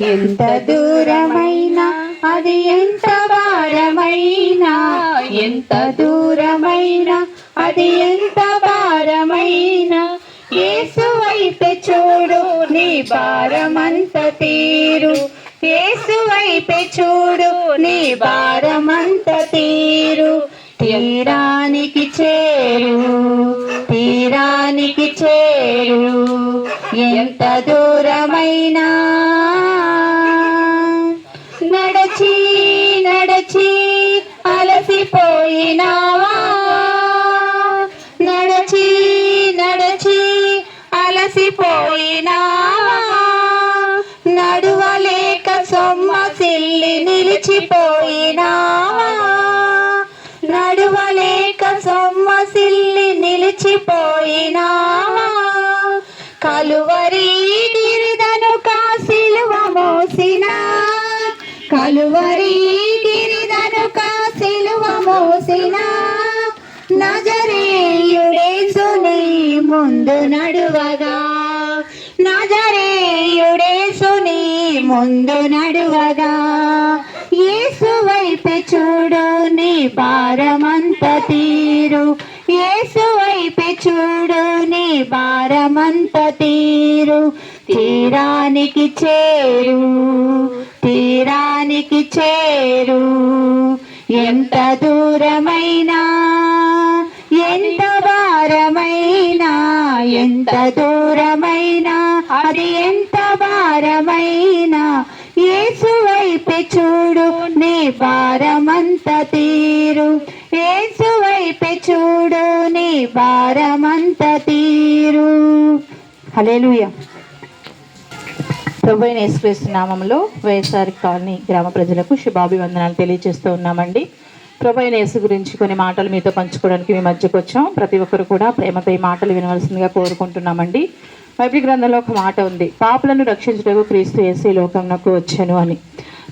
ఎంత దూరమైనా అది ఎంత భారమైనా? ఎంత దూరమైనా అది ఎంత భారమైనా? యేసు వైపు చూడు నీ భారమంత తీరు. యేసు వైపు చూడు నీ భారమంత తీరు. తీరానికి ఎంత దూరమైనా? నడచి నడచి అలసిపోయినావా? నడచి నడచి అలసిపోయినావా? నడువలేక సొమ్మ సిల్లి నిలిచిపోయినావా? నడువలేక సొమ్మసిల్లి నిలిచిపోయినా? కలువరి గిరిదను కాసిలువ మోసిన. కలువరి గిరిదను కాసిలువ మోసిన నజరేయుడేసుని ముందు నడువగా. నజరేయుడేసుని ముందు నడువగా. ఏసువైపు వైపు చూడు నీ పారమంత తీరు. యేసు భారమంత తీరు తీరానికి చేరు తీరానికి చేరు. ఎంత దూరమైనా ఎంత భారమైనా ఎంత దూరమైనా అది ఎంత భారమైనా యేసు వైపు చూడు నీ భారమంత తీరు. యేసు వైపు చూడు నీ భారమంత తీరు హలేలుయ ప్రభు అయిన నామంలో వైఎస్ఆర్ కాలనీ గ్రామ ప్రజలకు శుభాభివందనాలు తెలియజేస్తూ ఉన్నామండి. ప్రభు నేసు యేసు గురించి కొన్ని మాటలు మీతో పంచుకోవడానికి మీ మధ్యకు వచ్చాం. ప్రతి ఒక్కరు కూడా ప్రేమతో ఈ మాటలు వినవలసిందిగా కోరుకుంటున్నామండి. బైబిల్ గ్రంథంలో ఒక మాట ఉంది. పాపులను రక్షించడానికి క్రీస్తు ఏసీ ఈ లోకంలోకి వచ్చాను అని.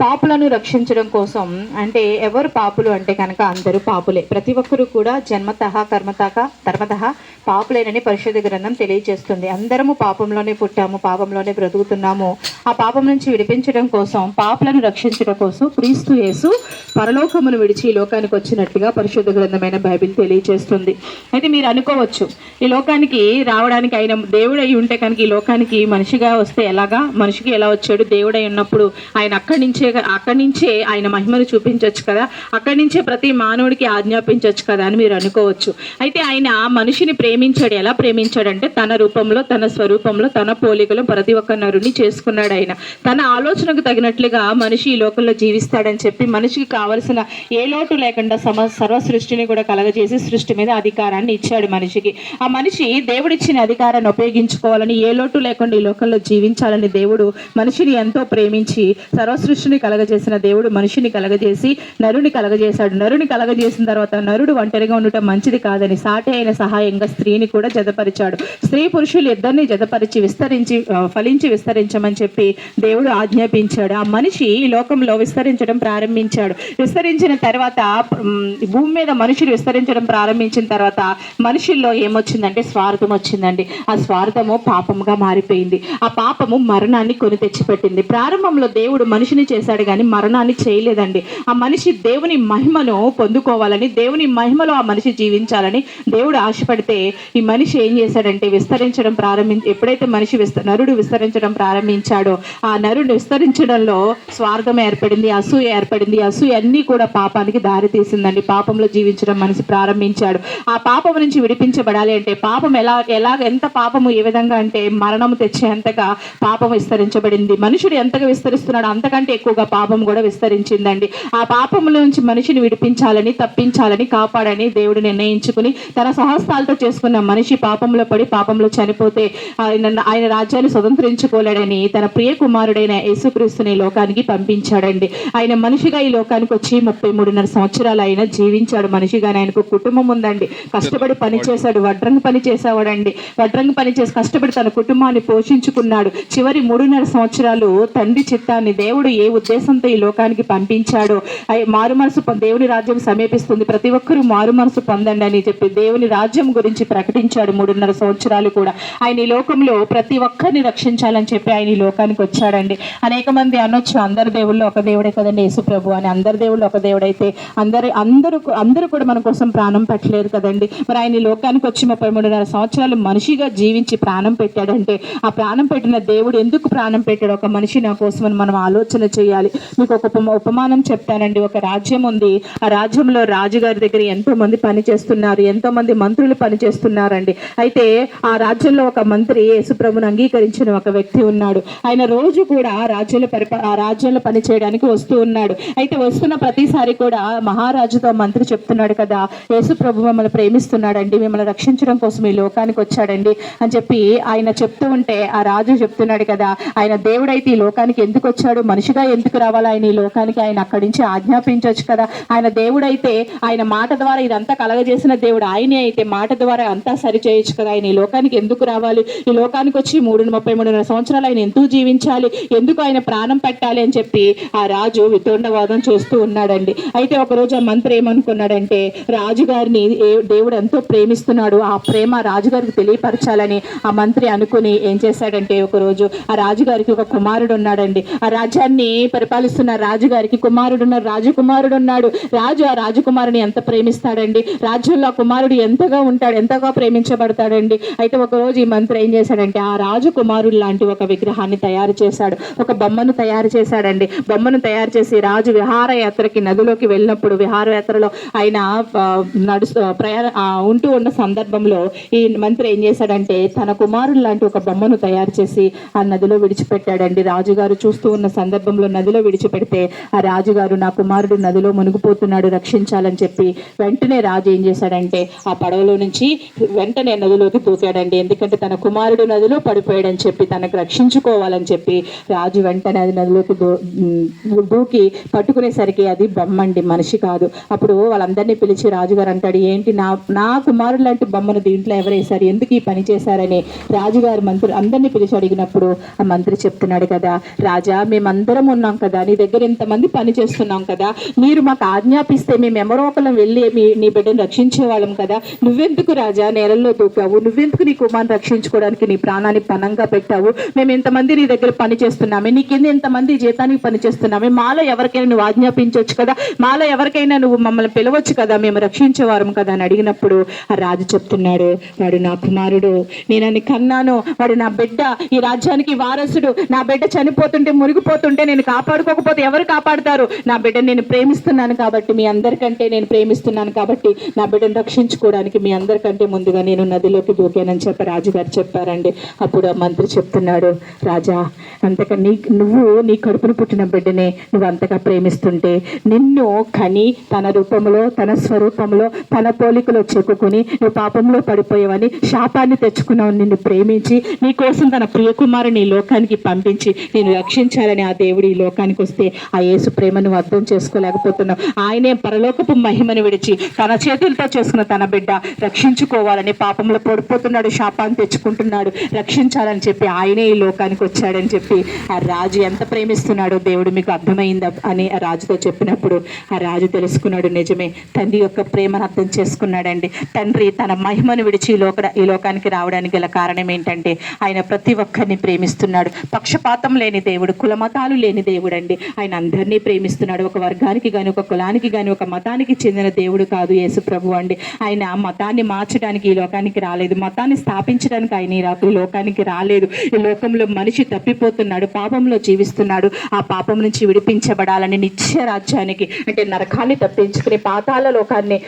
పాపులను రక్షించడం కోసం అంటే ఎవరు పాపులు అంటే కనుక అందరూ పాపులే. ప్రతి ఒక్కరూ కూడా జన్మతః కర్మతః కర్మతః పాపులేనని పరిశుద్ధ గ్రంథం తెలియజేస్తుంది. అందరము పాపంలోనే పుట్టాము పాపంలోనే బ్రతుకుతున్నాము. ఆ పాపం నుంచి విడిపించడం కోసం పాపులను రక్షించడం కోసం క్రీస్తు యేసు పరలోకమును విడిచి లోకానికి వచ్చినట్లుగా పరిశుద్ధ గ్రంథమైన బైబిల్ తెలియజేస్తుంది. అయితే మీరు అనుకోవచ్చు ఈ లోకానికి రావడానికి ఆయన దేవుడై ఉంటే కనుక ఈ లోకానికి మనిషిగా వస్తే ఎలాగా? మనిషికి ఎలా వచ్చాడు? దేవుడై ఉన్నప్పుడు ఆయన అక్కడి నుంచే అక్కడి నుంచే ఆయన మహిమను చూపించవచ్చు కదా. అక్కడి నుంచే ప్రతి మానవుడికి ఆజ్ఞాపించవచ్చు కదా అని మీరు అనుకోవచ్చు. అయితే ఆయన మనిషిని ప్రేమించాడు. ఎలా ప్రేమించాడంటే తన రూపంలో తన స్వరూపంలో తన పోలికలో ప్రతి ఒక్క నరుని చేసుకున్నాడు ఆయన. తన ఆలోచనకు తగినట్లుగా మనిషి ఈ లోకంలో జీవిస్తాడని చెప్పి మనిషికి కావలసిన ఏ లోటు లేకుండా సమ సర్వ సృష్టిని కూడా కలగజేసి సృష్టి మీద అధికారాన్ని ఇచ్చాడు మనిషికి. ఆ మనిషి దేవుడిచ్చిన అధికారాన్ని ఉపయోగించుకోవాలని ఏ లోటు లేకుండా ఈ లోకంలో జీవించాలని దేవుడు మనిషిని ఎంతో ప్రేమించి సర్వ సృష్టిని కలగజేసిన దేవుడు మనిషిని కలగజేసి నరుని కలగజేశాడు. నరుని కలగజేసిన తర్వాత నరుడు ఒంటరిగా ఉండటం మంచిది కాదని సాటి అయిన సహాయంగా స్త్రీని కూడా జతపరిచాడు. స్త్రీ పురుషులు ఇద్దరిని జతపరిచి విస్తరించి ఫలించి విస్తరించమని చెప్పి దేవుడు ఆజ్ఞాపించాడు. ఆ మనిషి ఈ లోకంలో విస్తరించడం ప్రారంభించాడు. విస్తరించిన తర్వాత భూమి మీద మనుషులు విస్తరించడం ప్రారంభించిన తర్వాత మనుషుల్లో ఏమొచ్చిందంటే స్వార్థం వచ్చిందండి. ఆ స్వార్థము పాపముగా మారిపోయింది. ఆ పాపము మరణాన్ని కొని తెచ్చిపెట్టింది. ప్రారంభంలో దేవుడు మనిషిని చేసి చేశాడు కానీ మరణాన్ని చేయలేదండి. ఆ మనిషి దేవుని మహిమను పొందుకోవాలని దేవుని మహిమలో ఆ మనిషి జీవించాలని దేవుడు ఆశపడితే ఈ మనిషి ఏం చేశాడంటే విస్తరించడం ప్రారంభించి ఎప్పుడైతే మనిషి విస్త నరుడు విస్తరించడం ప్రారంభించాడో ఆ నరుడు విస్తరించడంలో స్వార్థం ఏర్పడింది అసూయ ఏర్పడింది అసూయ అన్నీ కూడా పాపానికి దారి తీసిందండి. పాపంలో జీవించడం మనిషి ప్రారంభించాడు. ఆ పాపం నుంచి విడిపించబడాలి అంటే పాపం ఎలా ఎలాగ ఎంత పాపము ఏ విధంగా అంటే మరణము తెచ్చేంతగా పాపం విస్తరించబడింది. మనుషుడు ఎంతగా విస్తరిస్తున్నాడో అంతకంటే ఎక్కువ ఎక్కువగా పాపం కూడా విస్తరించిందండి. ఆ పాపముల నుంచి మనిషిని విడిపించాలని తప్పించాలని కాపాడని దేవుడు నిర్ణయించుకుని తన సహస్తాలతో చేసుకున్న మనిషి పాపంలో పడి పాపంలో చనిపోతే ఆయన ఆయన రాజ్యాన్ని స్వతంత్రించుకోలేడని తన ప్రియ కుమారుడైన యేసుక్రీస్తుని లోకానికి పంపించాడండి. ఆయన మనిషిగా ఈ లోకానికి వచ్చి ముప్పై మూడున్నర సంవత్సరాలు ఆయన జీవించాడు మనిషిగానే. ఆయనకు కుటుంబం ఉందండి. కష్టపడి పని చేశాడు వడ్రంగి పని చేసేవాడండి. వడ్రంగి పని చేసి కష్టపడి తన కుటుంబాన్ని పోషించుకున్నాడు. చివరి మూడున్నర సంవత్సరాలు తండ్రి చిత్తాన్ని దేవుడు ఏ ఉద్దేశంతో ఈ లోకానికి పంపించాడో. మారు మనసు దేవుని రాజ్యం సమీపిస్తుంది. ప్రతి ఒక్కరూ మారు మనసు పొందండి అని చెప్పి దేవుని రాజ్యం గురించి ప్రకటించాడు మూడున్నర సంవత్సరాలు కూడా. ఆయన ఈ లోకంలో ప్రతి ఒక్కరిని రక్షించాలని చెప్పి ఆయన ఈ లోకానికి వచ్చాడండి. అనేక మంది అనొచ్చు అందరి దేవుళ్ళు ఒక దేవుడే కదండి యేసు ప్రభు అని. అందరి దేవుళ్ళు ఒక దేవుడైతే అందరి అందరూ అందరూ కూడా మన కోసం ప్రాణం పెట్టలేరు కదండి. మరి ఆయన ఈ లోకానికి వచ్చి ముప్పై మూడున్నర సంవత్సరాలు మనిషిగా జీవించి ప్రాణం పెట్టాడంటే ఆ ప్రాణం పెట్టిన దేవుడు ఎందుకు ప్రాణం పెట్టాడు? ఒక మనిషి నా కోసం అని మనం ఆలోచన చేయాలి? మీకు ఒక ఉపమానం చెప్తానండి. ఒక రాజ్యం ఉంది. ఆ రాజ్యంలో రాజుగారి దగ్గర ఎంతో మంది పని చేస్తున్నారు. ఎంతో మంది మంత్రులు పని చేస్తున్నారండి. అయితే ఆ రాజ్యంలో ఒక మంత్రి యేసుప్రభుని అంగీకరించిన ఒక వ్యక్తి ఉన్నాడు. ఆయన రోజు కూడా ఆ రాజ్యంలో ఆ రాజ్యంలో పనిచేయడానికి వస్తూ ఉన్నాడు. అయితే వస్తున్న ప్రతిసారి కూడా మహారాజుతో మంత్రి చెప్తున్నాడు కదా యేసు ప్రభు మమ్మల్ని ప్రేమిస్తున్నాడండి. మిమ్మల్ని రక్షించడం కోసం ఈ లోకానికి వచ్చాడండి అని చెప్పి ఆయన చెప్తూ ఉంటే ఆ రాజు చెప్తున్నాడు కదా ఆయన దేవుడైతే ఈ లోకానికి ఎందుకు వచ్చాడు? మనిషిగా ఎందుకు రావాలి? ఆయన ఈ లోకానికి ఆయన అక్కడి నుంచి ఆజ్ఞాపించవచ్చు కదా. ఆయన దేవుడైతే ఆయన మాట ద్వారా ఇదంతా కలగజేసిన దేవుడు ఆయనే అయితే మాట ద్వారా అంతా సరిచేయచ్చు కదా. ఆయన ఈ లోకానికి ఎందుకు రావాలి? ఈ లోకానికి వచ్చి మూడు ముప్పై మూడున్నర సంవత్సరాలు ఆయన ఎందుకు జీవించాలి? ఎందుకు ఆయన ప్రాణం పెట్టాలి అని చెప్పి ఆ రాజు వితోండవాదం చూస్తూ ఉన్నాడండి. అయితే ఒకరోజు ఆ మంత్రి ఏమనుకున్నాడంటే రాజుగారిని దేవుడు ఎంతో ప్రేమిస్తున్నాడు ఆ ప్రేమ రాజుగారికి తెలియపరచాలని ఆ మంత్రి అనుకుని ఏం చేశాడంటే ఒకరోజు ఆ రాజుగారికి ఒక కుమారుడు ఉన్నాడండి. ఆ రాజ్యాన్ని పరిపాలిస్తున్న రాజుగారికి కుమారుడు ఉన్న రాజకుమారుడు ఉన్నాడు రాజు ఆ రాజకుమారుని ఎంత ప్రేమిస్తాడండి? రాజ్యంలో కుమారుడు ఎంతగా ఉంటాడు? ఎంతగా ప్రేమించబడతాడండి? అయితే ఒక రోజు ఈ మంత్రి ఏం చేశాడంటే ఆ రాజకుమారుడు లాంటి ఒక విగ్రహాన్ని తయారు చేశాడు. ఒక బొమ్మను తయారు చేశాడండి. బొమ్మను తయారు చేసి రాజు విహారయాత్రకి నదిలోకి వెళ్ళినప్పుడు విహారయాత్రలో ఆయన నడుస్తూ ప్రయాణ ఉంటూ ఉన్న సందర్భంలో ఈ మంత్రి ఏం చేశాడంటే తన కుమారుడు లాంటి ఒక బొమ్మను తయారు చేసి ఆ నదిలో విడిచిపెట్టాడండి. రాజుగారు చూస్తూ ఉన్న సందర్భంలో నదిలో విడిచిపెడితే ఆ రాజుగారు నా కుమారుడు నదిలో మునిగిపోతున్నాడు రక్షించాలని చెప్పి వెంటనే రాజు ఏం చేశాడంటే ఆ పడవలో నుంచి వెంటనే నదిలోకి దూకాడండి. ఎందుకంటే తన కుమారుడు నదిలో పడిపోయాడని చెప్పి తనకు రక్షించుకోవాలని చెప్పి రాజు వెంటనే అది నదిలోకి దూ దూకి పట్టుకునేసరికి అది బొమ్మ అండి మనిషి కాదు. అప్పుడు వాళ్ళందరినీ పిలిచి రాజుగారు అంటాడు ఏంటి నా నా కుమారుడు లాంటి బొమ్మను దీంట్లో ఎవరేశారు? ఎందుకు ఈ పని చేశారని? రాజుగారు మంత్రి అందరినీ పిలిచి అడిగినప్పుడు ఆ మంత్రి చెప్తున్నాడు కదా రాజా మేమందరం ఉన్న కదా నీ దగ్గర ఇంతమంది పని చేస్తున్నాం కదా మీరు మాకు ఆజ్ఞాపిస్తే మేము ఎవరో ఒకళ్ళం వెళ్ళి మీ నీ బిడ్డను రక్షించే వాళ్ళం కదా. నువ్వెందుకు రాజా నేలల్లో దూకావు? నువ్వెందుకు నీ కుమార్ని రక్షించుకోవడానికి నీ ప్రాణాన్ని పనంగా పెట్టావు? మేము ఇంతమంది నీ దగ్గర పని చేస్తున్నామే నీ కింద ఇంతమంది జీతానికి పని చేస్తున్నామే. మాలో ఎవరికైనా నువ్వు ఆజ్ఞాపించవచ్చు కదా? మాలో ఎవరికైనా నువ్వు మమ్మల్ని పిలవచ్చు కదా? మేము రక్షించేవారం కదా అని అడిగినప్పుడు ఆ రాజు చెప్తున్నాడు వాడు నా కుమారుడు నేనని కన్నాను. వాడు నా బిడ్డ. ఈ రాజ్యానికి వారసుడు. నా బిడ్డ చనిపోతుంటే మునిగిపోతుంటే నేను కాపాడుకోకపోతే ఎవరు కాపాడుతారు? నా బిడ్డను నేను ప్రేమిస్తున్నాను కాబట్టి మీ అందరికంటే నేను ప్రేమిస్తున్నాను కాబట్టి నా బిడ్డను రక్షించుకోవడానికి మీ అందరికంటే ముందుగా నేను నదిలోకి దూకానని చెప్పి రాజుగారు చెప్పారండి. అప్పుడు ఆ మంత్రి చెప్తున్నాడు రాజా అంతగా నీ నువ్వు నీ కడుపును పుట్టిన బిడ్డనే నువ్వు అంతగా ప్రేమిస్తుంటే నిన్ను కని తన రూపంలో తన స్వరూపంలో తన పోలికలో చెక్కుని నువ్వు పాపంలో పడిపోయావని శాపాన్ని తెచ్చుకున్నావు నిన్ను ప్రేమించి నీ కోసం తన ప్రియకుమారుని లోకానికి పంపించి నేను రక్షించాలని ఆ దేవుడి లోకానికి వస్తే ఆ యేసు ప్రేమను అర్థం చేసుకోలేకపోతున్నావు. ఆయనే పరలోకపు మహిమను విడిచి తన చేతులతో చేసుకున్న తన బిడ్డ రక్షించుకోవాలని పాపంలో పడిపోతున్నాడు శాపాన్ని తెచ్చుకుంటున్నాడు రక్షించాలని చెప్పి ఆయనే ఈ లోకానికి వచ్చాడని చెప్పి ఆ రాజు ఎంత ప్రేమిస్తున్నాడో దేవుడు మీకు అర్థమైందా అని ఆ రాజుతో చెప్పినప్పుడు ఆ రాజు తెలుసుకున్నాడు నిజమే తండ్రి యొక్క ప్రేమను అర్థం చేసుకున్నాడండి. తండ్రి తన మహిమను విడిచి ఈ లోక ఈ లోకానికి రావడానికి గల కారణం ఏంటంటే ఆయన ప్రతి ఒక్కరిని ప్రేమిస్తున్నాడు. పక్షపాతం లేని దేవుడు కులమతాలు లేని దేవుడు అండి ఆయన అందరినీ ప్రేమిస్తున్నాడు. ఒక వర్గానికి కానీ ఒక కులానికి కానీ ఒక మతానికి చెందిన దేవుడు కాదు యేసు ప్రభు అండి. ఆయన ఆ మతాన్ని మార్చడానికి ఈ లోకానికి రాలేదు. మతాన్ని స్థాపించడానికి ఆయన ఈ లోకానికి రాలేదు. ఈ లోకంలో మనిషి తప్పిపోతున్నాడు పాపంలో జీవిస్తున్నాడు. ఆ పాపం నుంచి విడిపించబడాలని నిత్య రాజ్యానికి అంటే నరకాన్ని తప్పించుకుని పాతాల లోకాన్ని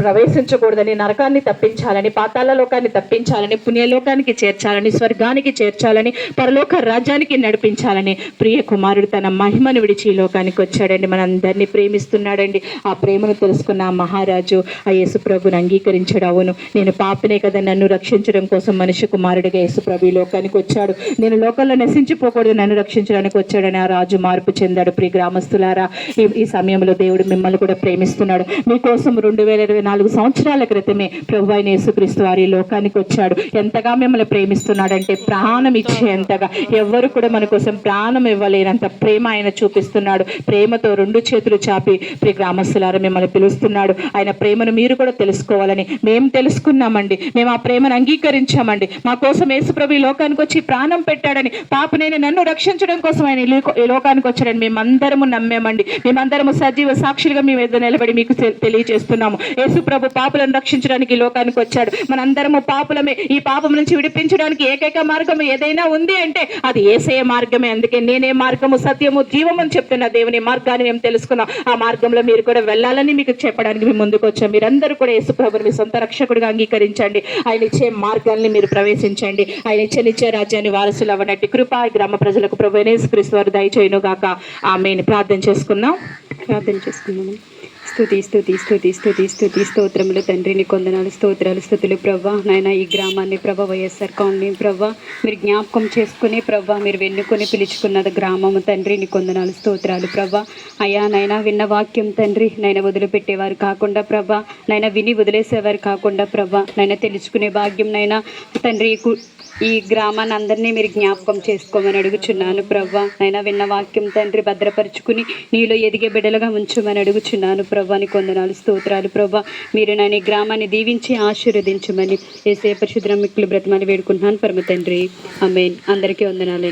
ప్రవేశించకూడదని నరకాన్ని తప్పించాలని పాతాల లోకాన్ని తప్పించాలని పుణ్యలోకానికి చేర్చాలని స్వర్గానికి చేర్చాలని పరలోక రాజ్యానికి నడిపించాలని ప్రియ కుమారుడు తన మహిమను విడిచి ఈ లోకానికి వచ్చాడండి. మనందరినీ ప్రేమిస్తున్నాడండి. ఆ ప్రేమను తెలుసుకున్న ఆ మహారాజు ఆ యేసుప్రభుని అంగీకరించాడు. అవును నేను పాపనే కదా నన్ను రక్షించడం కోసం మనిషి కుమారుడిగా యేసుప్రభు ఈ లోకానికి వచ్చాడు. నేను లోకంలో నశించిపోకూడదు నన్ను రక్షించడానికి వచ్చాడని ఆ రాజు మార్పు చెందాడు. ప్రియ గ్రామస్తులారా ఈ ఈ సమయంలో దేవుడు మిమ్మల్ని కూడా ప్రేమిస్తున్నాడు. మీకోసం రెండు వేల ఇరవై నాలుగు సంవత్సరాల క్రితమే ప్రభు అయిన యేసుక్రీస్తు వారి ఈ లోకానికి వచ్చాడు. ఎంతగా మిమ్మల్ని ప్రేమిస్తున్నాడంటే ప్రాణం ఇచ్చేంతగా. ఎవ్వరు కూడా మన కోసం ప్రాణం ఇవ్వలేనంత ప్రేమ ఆయన చూపిస్తున్నాడు. ప్రేమతో రెండు చేతులు చాపి ప్రియ గ్రామస్తులారా మిమ్మల్ని పిలుస్తున్నాడు. ఆయన ప్రేమను మీరు కూడా తెలుసుకోవాలని మేము తెలుసుకున్నామండి. మేము ఆ ప్రేమను అంగీకరించామండి. మా కోసం యేసుప్రభు ఈ లోకానికి వచ్చి ప్రాణం పెట్టాడని పాప నేను నన్ను రక్షించడం కోసం ఆయన ఈ లోకానికి వచ్చాడని మేమందరము నమ్మేమండి. మేమందరము సజీవ సాక్షులుగా మేము ఎదురు నిలబడి మీకు తెలియజేస్తున్నాము. యేసుప్రభు పాపులను రక్షించడానికి ఈ లోకానికి వచ్చాడు. మనందరము పాపులమే. ఈ పాపం నుంచి విడిపించడానికి ఏకైక మార్గం ఏదైనా ఉంది అంటే అది ఏసే మార్గమే. అందుకే నేనే మార్గము సత్యం సత్యము జీవము అని చెప్తున్న దేవుని మార్గాన్ని మేము తెలుసుకున్నాం. ఆ మార్గంలో మీరు కూడా వెళ్ళాలని మీకు చెప్పడానికి మేము ముందుకు వచ్చాం. మీరందరూ కూడా యేసుప్రభుని మీ సొంత రక్షకుడిగా అంగీకరించండి. ఆయన ఇచ్చే మార్గాల్ని మీరు ప్రవేశించండి. ఆయన ఇచ్చే నిత్య రాజ్యాన్ని వారసులు అవ్వనట్టు కృప గ్రామ ప్రజలకు ప్రభు క్రీస్తు వారు దయచేయను గాక ఆమెను. ప్రార్థన చేసుకుందాం. ప్రార్థన చేసుకున్నాము స్థుతి స్థుతి స్థుతి స్థుతి స్థుతి స్తోత్రములు తండ్రిని కొందనాలు స్తోత్రాలు స్థుతులు ప్రభా నాయన ఈ గ్రామాన్ని ప్రభ వైఎస్ఆర్ కాలనీ ప్రభా మీరు జ్ఞాపకం చేసుకుని ప్రభా మీరు వెన్నుకొని పిలుచుకున్నది గ్రామము తండ్రిని కొందనాలు స్తోత్రాలు ప్రభా అయ్యా నైనా విన్న వాక్యం తండ్రి నైనా వదిలిపెట్టేవారు కాకుండా ప్రభా నైనా విని వదిలేసేవారు కాకుండా ప్రభా నైనా తెలుసుకునే భాగ్యం నైనా తండ్రి కు- ఈ గ్రామాన్ని అందరినీ మీరు జ్ఞాపకం చేసుకోమని అడుగుచున్నాను ప్రభా నైనా విన్న వాక్యం తండ్రి భద్రపరుచుకుని నీలో ఎదిగే బిడ్డలుగా ఉంచమని అడుగుచున్నాను ప్రభాని కొందనాలు స్తోత్రాలు. ప్రభా మీరు నన్ను గ్రామాన్ని దీవించి ఆశీర్వదించమని ఏసే పరిశుద్ర మిక్కులు బ్రతమని వేడుకుంటున్నాను. పరమ తండ్రి. ఆమెన్. అందరికీ వందనాలు